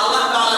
আল্লাহ তাআলা